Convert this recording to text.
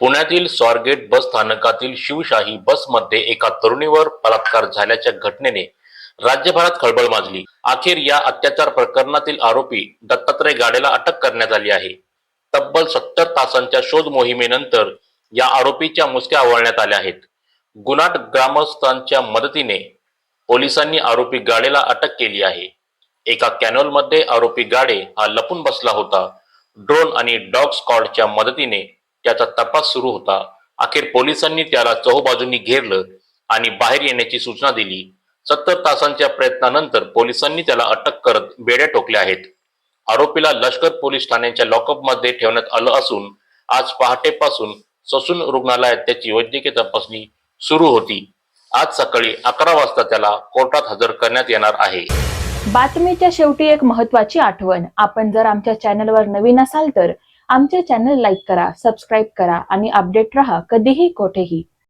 पुण्यातील स्वारगेट बस स्थानकातील शिवशाही बसमध्ये एका तरुणीवर बलात्कार झाल्याच्या घटनेने राज्यभरात खळबळ माजली. अखेर या अत्याचार प्रकरणातील आरोपी दत्तात्रय गाडेला अटक करण्यात आली आहे. तब्बल सत्तर तासांच्या शोध मोहिमेनंतर या आरोपीच्या मुसक्या आवळण्यात आल्या आहेत. गुनाट ग्रामस्थांच्या मदतीने पोलिसांनी आरोपी गाडेला अटक केली आहे. एका कॅनॉलमध्ये आरोपी गाडे हा लपून बसला होता. ड्रोन आणि डॉग स्कॉडच्या मदतीने याचा तपास सुरू होता. अखेर पोलिसांनी त्याला चहूबाजूंनी घेरलं आणि बाहेर येण्याची सूचना दिली. सत्तर तासांच्या प्रयत्नानंतर पोलिसांनी त्याला अटक करत बेड्या टोकल्या आहेत. आरोपीला लष्कर पोलीस ठाण्याच्या लॉकअपमध्ये ठेवण्यात आलं असून आज पहाटेपासून ससून रुग्णालयात त्याची वैद्यकीय तपासणी सुरू होती. आज सकाळी अकरा वाजता त्याला कोर्टात हजर करण्यात येणार आहे. बातमीच्या शेवटी एक महत्वाची आठवण. आपण जर आमच्या चॅनलवर नवीन असाल तर आमचे चॅनल लाईक करा सबस्क्राईब करा आणि अपडेट रहा कधीही कोठेही.